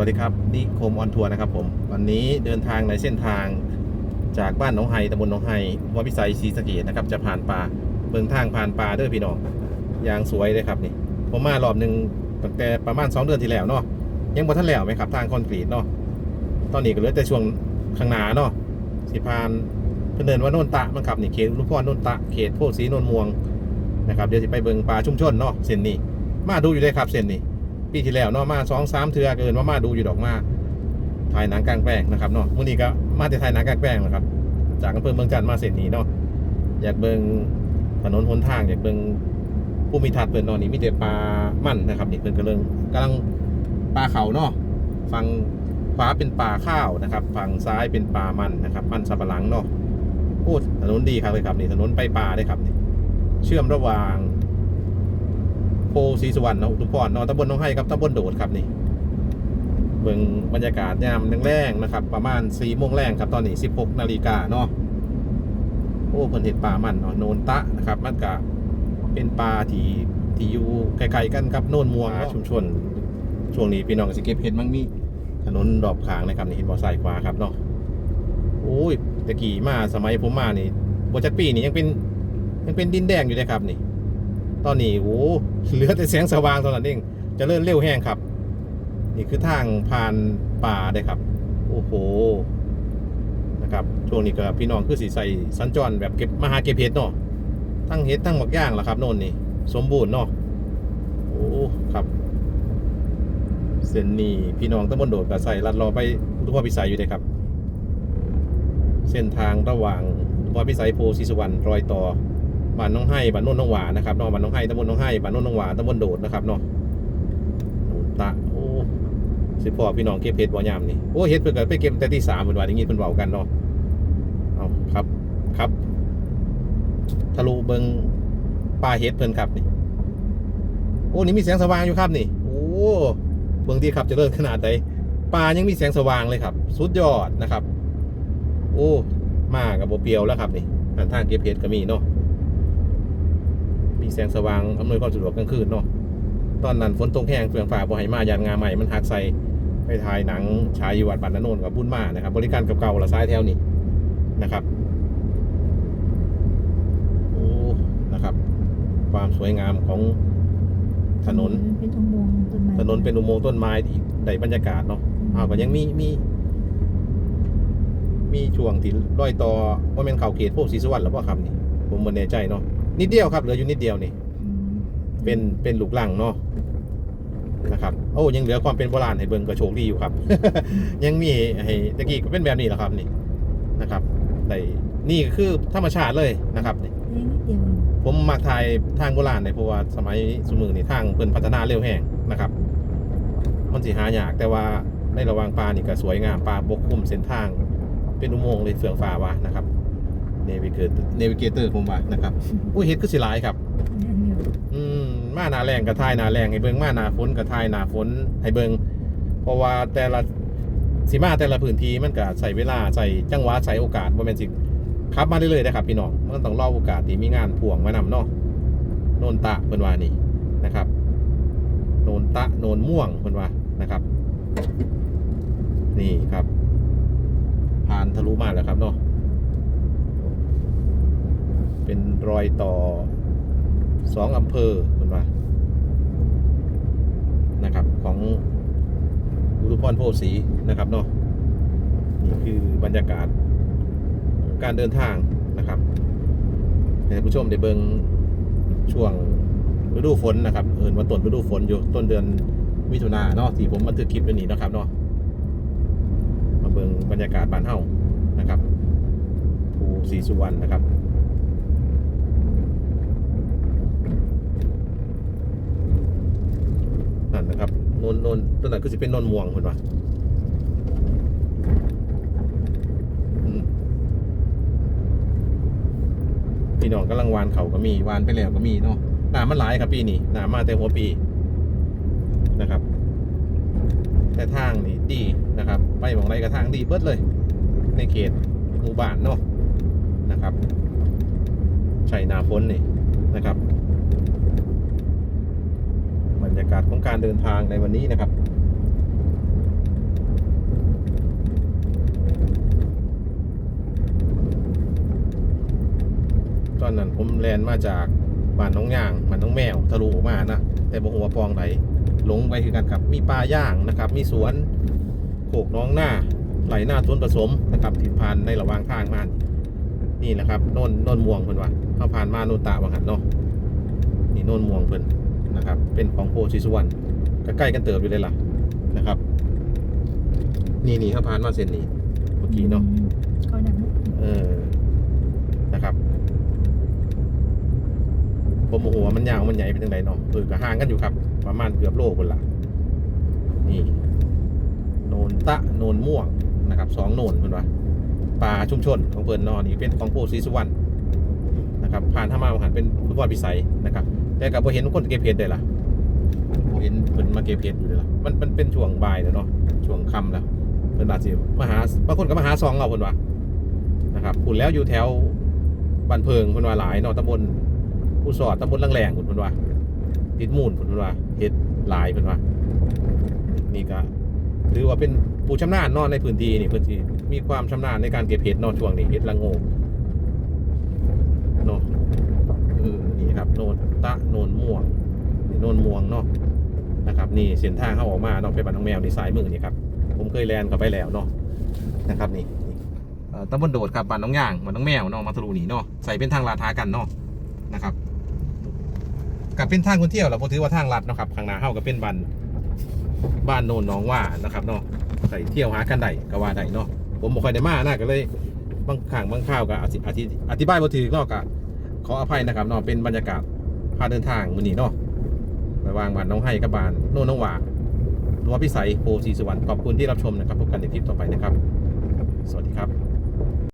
วัสดีครับนี่โคมออนทัวร์นะครับผมวันนี้เดินทางในเส้นทางจากบ้านหนองไฮตำบลหนองไฮวัดพิสัยศรีสะเกดนะครับจะผ่านป่าเบืองทางผ่านป่าเด้อพี่น้องยางสวยเลยครับนี่ผมมารอบหนึ่งตั้งแต่ประมาณ2เดือนที่แล้วเนาะยังบ่ทันแล้วไหมครับทางคอนกรีตเนาะตอนนี้ก็เหลือแต่ช่วงข้างหน้าเนาะสิผ่านเพิ่นเดินว่าโนนตะมันครับนี่เขตอุลุพรโนนตะเขตโพธิ์ศรีโนนม่วงนะครับเดี๋ยวจะไปเบิงป่าชุมชนเนาะเส้นนี้มาดูอยู่ได้ครับเส้นนี้ ปีที่แล้วเนาะมาสองสามเทือเกินว่ามาดูอยู่ดอกมาถ่ายหนังกลางแปลงนะครับเนาะมื่อนี้ก็มาแต่ถ่ายหนังกลางแปลงนะครับ จากอำเภอเมืองจันทน์มาเสร็จนี้เนาะอยากเบิงถนนหนทางอยากเบิงผู้มีทัศน์เปิดนอนนี่มีแต่ปลามั่นนะครับนี่เพิ่นกำลังกำลังปลาเขาเนาะฝั่งขวาเป็นป่าข้าวนะครับฝั่งซ้ายเป็นป่ามันนะครับ มันสับปะหลังเนาะโอ้ถนนดีครับเลยครับนี่ถนนไปป่าได้ครับนี่เชื่อมระหว่าง โพศรีสุวรรณเนาะอุทุมพรเนาะตำบลหน้องไห้ครับตำบลโดดครับนี่เบิ่งบรรยากาศยามแรงๆนะครับ ประมาณ4ี่โมงแรงครับตอนนี้16นาฬิกาเนาะโอ้เพิ่นเห็นป่ามันเนาะโนนตะนะครับมันก็เป็นป่าที่ที่อยู่ไกลๆกันครับโนนม่วงเนาะชุมชน ช่วงนี้พี่น้องก็สิเก็บเห็ดมั่งมีถนนรอบข้างนะครับนี่เห็นบ่อสายขวาครับเนาะโอ้ยตะกี้มาสมัยผมมานี่บ่จักปีนี่ยังเป็นยังเป็นดินแดงอยู่เลยครับนี่ ตอนนี้โอ้ เหลือแต่แสงสว่างตอนนั้นเองจะเลื่อนเร็วแห้งครับ นี่คือทางผ่านป่าได้ครับ โอ้โหนะครับช่วงนี้ก็พี่น้องคือสีใส่สัญจรแบบเก็บมาหาเก็บเห็ดเนาะทั้งเห็ดทั้งหมักย่างล่ะครับโน่นนี่สมบูรณ์เนาะโอ้ครับเส้นนี้พี่น้องตำบลโดดกับใส่ลัดรอไปทุมพรพิสัยอยู่เลยครับ เส้นทางระหว่างทุมพรพิสัยโพธิสุวรรณรอยต่อ บ้านน้องไห้บ้านโน้นน้องหวานะครับเนาะบ้านน้องไห้ตำบลน้องไห้บ้านโน้นน้องหวาตำบลโดดนะครับเนาะโน่นตะโอ้สิพ่อพี่น้องเก็บเห็ดบ่ยามนี่โอ้เห็ดเพิ่นก็ไปเก็บแต่ที่สามเพิ่นว่าอย่างงี้เพิ่นเว้ากันเนาะเอาครับครับทะลุเบิงป่าเห็ดเพิ่นครับนี่โอ้นี่มีแสงสว่างอยู่ครับนี่ โอ้เบิงดีครับจะเลิศขนาดใดป่ายังมีแสงสว่างเลยครับ สุดยอดนะครับ โอ้ มากับโบเปียวแล้วครับนี่ทางเก็บเห็ดก็มีเนาะ มีแสงสว่างอำนวยความสะดวกกลางคืนเนาะตอนนั้นฝนตกแห้งเฟืองฝ่าบ่ให้มายานงาใหม่มันหักใส่ไปถ่ายหนังชายอยู่วัดบันนาโนนกับบุญมานะครับ บริการกับเก่าละซ้ายแถวนี้นะครับโอ้นะครับ ความสวยงามของถนนเป็นอุโมงค์ต้นไม้ถนนเป็นอุโมงค์ต้นไม้ที่ได้บรรยากาศเนาะอ้าวก็ยังมีมีมีช่วงที่ร้อยต่อว่าเป็นเขาเขตพวกศรีสุวรรณหรือเปล่าครับนี่ผมไม่แน่ใจเนาะ นิดเดียวครับเหลืออยู่นิดเดียวนี่อืมเป็นเป็นลูกหลังเนาะนะครับโอ้ยังเหลือความเป็นโบราณให้เบิ่งก็โชคดีอยู่ครับ ยังมีให้ตะกี้ก็เป็นแบบนี้แหละครับนี่นะครับได้นี่ก็คือธรรมชาติเลยนะครับนี่เล็กนิดเดียวเองผมมักถ่ายทางโบราณเลยเพราะว่าสมัยสมือนี่ทางเพิ่นพัฒนาเร็วแห้งนะครับ มันสิหายากแต่ว่าในระหว่างป่านี่ก็สวยงามป่าปกคลุมเส้นทาง เป็นอุโมงค์เลยเฟื่องฟ้าวะนะครับ เนวิเกเตอร์เนวิเกเตอร์ผมว่านะครับอุ้ยเฮ็ดคือสิหลายครับอันเดียวอืมมาหนาแรงกับทายหนาแรงให้เบิ่งมาหนาฝนกับทายหนาฝนให้เบิ่งเพราะว่าแต่ละสีมาแต่ละพื้นที่มันก็ใส่เวลาใส่จังหวะใส่โอกาสว่าเป็นสิขับมาเรื่อยๆนะครับพี่น้องมันต้องรอโอกาสที่มีงานพ่วงมานำเนาะโนนตะเพิ่นว่านี่นะครับ โนนตะโนนม่วงเพิ่นว่านะครับ นี่ครับ ผ่านทะลุมาแล้วครับเนาะ เป็นรอยต่อสองอำเภอมือนว่านะครับ ของอุทุพรโพสีนะครับเนาะนี่คือบรรยากาศการเดินทางนะครับให้ผู้ชมได้เบิงช่วงฤดูฝนนะครับเอินว่าต้นฤดูฝนอยู่ต้นเดือนมิถุนาเนาะที่ผมบันทึกคลิปไว้นี้นะครับเนาะมาเบิงบรรยากาศบ้านเฮานะครับภูศรีสุวรรณนะครับ นั่น นะครับโนนโนนต้นนั้นคือสิเป็นโนนม่วงคนวะพี่น้องกำลังวานเขาก็มีวานไปแล้วก็มีเนาะหนามันหลายครับปีนี้หนามาแต่หัวปีนะครับ แต่ทางนี่ดีนะครับ ไปมองไรก็ทางดีเบิดเลย ในเขตหมู่บ้านเนาะนะครับใช่นาฝนนี่นะครับากาศของการเดินทางในวันนี้นะครับ ตอนนั้นผมแลนมาจากบ้านน้องย่างบ้านน้องแมวทะลุออกมานะแต่บ่หัวปองไหลหลงไปคือกันครับ มีปลาย่างนะครับ มีสวนโขกน้องหน้าไหลหน้าสวนผสมนะครับที่ผ่านในระหว่างทางมานี่นะครับโน่นโน่นม่วงเพิ่นว่าเข้าผ่านมาโน่นตาบางหันเนาะนี่โน่นม่วงเพิ่น นะครับ เป็นของโพธิสุวรรณก็ใกล้กันเติบอยู่เลยล่ะนะครับ นี่นี่เขาผ่านมาเส้นนี้เมื่อกี้เนาะก็นั่นเนาะเออนะครับ ผมโมโหว่ามันยาวมันใหญ่เป็นยังไงเนาะเออก็ห่างกันอยู่ครับ ประมาณเกือบโลคนละนี่โนนตะโนนม่วงนะครับสองโนนเพื่อนว่าป่าชุมชนของเพื่อนเนอนี่เป็นของโพธิ์ศรีสุวรรณนะครับผ่านท่ามาหันเป็นฟุตบอลพิสัยนะครับ แต่กับพอเห็นคนเก็บเพชรได้ล่ะเห็นเพิ่นมาเก็บเพชรอยู่เลยล่ะมันมันเป็นช่วงบ่ายแล้วเนาะช่วงค่ำแล้วเพิ่นอาจสิมาหาบางคนก็มาหาซองเอาเพิ่นว่านะครับคุณแล้วอยู่แถวบ้านเพิงคุณว่าหลายเนาะตำบลผู้สอดตำบลลังแรงคุณคุณว่าติดมูลคุณว่าเฮ็ดหลายคุณว่านี่ก็ถือว่าเป็นผู้ชำนาญนอนในพื้นที่นี่พื้นที่มีความชำนาญในการเก็บเห็ดนอนช่วงนี้เห็ดละโงกเนาะเออนี่ครับโนน ตะโนนม่วงนี่โนนม่วงเนาะนะครับนี่เส้นทางเข้าออกมาเนาะไปบ้านน้องแมวนี่สายมือนี่ครับผมเคยแลนเขาไปแล้วเนาะนะครับนี่เอ่อตำบลโดดครับบ้านน้องย่างบ้านน้องแมวเนาะมาทะลุนี่เนาะใส่เป็นทางลาดท้ากันเนาะนะครับกับเป็นทางคนเที่ยวเราพอถือว่าทางลัดนะครับข้างหน้าเฮาก็เป็นบ้านบ้านโนนน้องว่านะครับเนาะใส่เที่ยวหากันได้ก็ว่าได้เนาะผมบ่ค่อยได้มานะก็เลยบางครั้งบางคราวก็อธิอธิอธิบายบ่ถูกเนาะก็ขออภัยนะครับเนาะเป็นบรรยากาศ พาเดินทางมือนี้เนาะระวางบ้านน้องให้กับบานโน่นน้องหว่าหรือว่าพิสัยโพสีสุวรรณขอบคุณที่รับชมนะครับพบกันในคลิปต่อไปนะครับ สวัสดีครับ